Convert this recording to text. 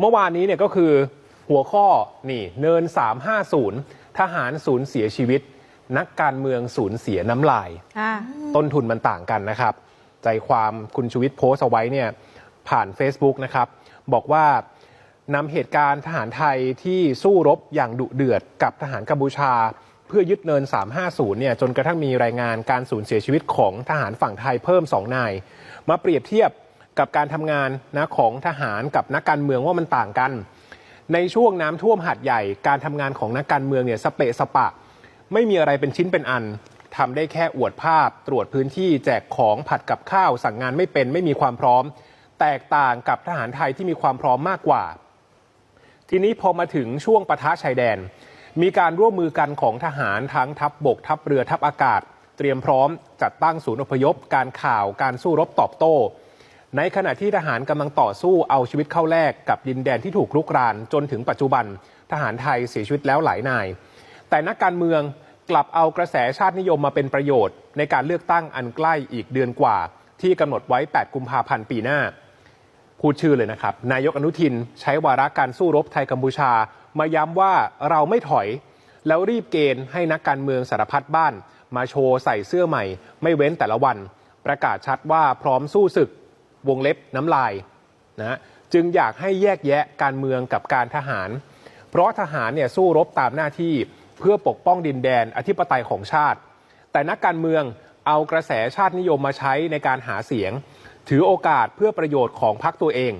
เมื่อวานนี้เนี่ยก็คือหัวข้อนี่เนิน 350 ทหารสูญเสียชีวิต นักการเมืองสูญเสียน้ำลายค่ะต้นทุนมันต่างกันนะครับ ใจความคุณชูวิทย์โพสต์เอาไว้เนี่ยผ่าน Facebook นะครับ บอกว่านำเหตุการณ์ทหารไทยที่สู้รบอย่างดุเดือดกับทหารกัมพูชา เพื่อยึดเนิน 350 เนี่ยจนกระทั่งมีรายงานการสูญเสียชีวิตของทหารฝั่งไทยเพิ่ม 2 นาย มาเปรียบเทียบ กับการทำงานนะของทหารกับนักการเมืองว่ามันต่างกัน ในช่วงน้ำท่วมหาดใหญ่การทำงานของนักการเมืองเนี่ยสเปะสปะ ไม่มีอะไรเป็นชิ้นเป็นอันทำได้แค่อวดภาพ ตรวจพื้นที่แจกของผัดกับข้าวสั่งงานไม่เป็นไม่มีความพร้อม แตกต่างกับทหารไทยที่มีความพร้อมมากกว่า ทีนี้พอมาถึงช่วงปะทะชายแดน มีการร่วมมือกันของทหารทั้งทัพบบกทัพเรือทัพอากาศ เตรียมพร้อม จัดตั้งศูนย์อพยพ การข่าวการสู้รบตอบโต้ ในขณะที่ทหารกำลังต่อสู้เอาชีวิตเข้าแลกกับดินแดนที่ถูกลุกรานจนถึงปัจจุบัน ทหารไทยเสียชีวิตแล้วหลายนาย แต่นักการเมืองกลับเอากระแสชาตินิยมมาเป็นประโยชน์ ในการเลือกตั้งอันใกล้อีกเดือนกว่า ที่กำหนดไว้ 8 กุมภาพันธ์ปีหน้า พูดชื่อเลยนะครับ นายกอนุทินใช้วาระการสู้รบไทยกัมพูชา มาย้ำว่าเราไม่ถอย แล้วรีบเกณฑ์ให้นักการเมืองสารพัดบ้าน มาโชว์ใส่เสื้อใหม่ ไม่เว้นแต่ละวัน ประกาศชัดว่าพร้อมสู้ศึก วงเล็บน้ำลายนะจึงอยากให้แยกแยะการเมืองกับการทหาร เพราะทหารเนี่ยสู้รบตามหน้าที่เพื่อปกป้องดินแดนอธิปไตยของชาติ แต่นักการเมืองเอากระแสชาตินิยมมาใช้ในการหาเสียง ถือโอกาสเพื่อประโยชน์ของพรรคตัวเอง